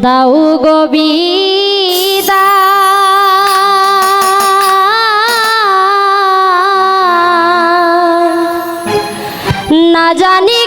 দাউ গবিদা না জানি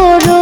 করো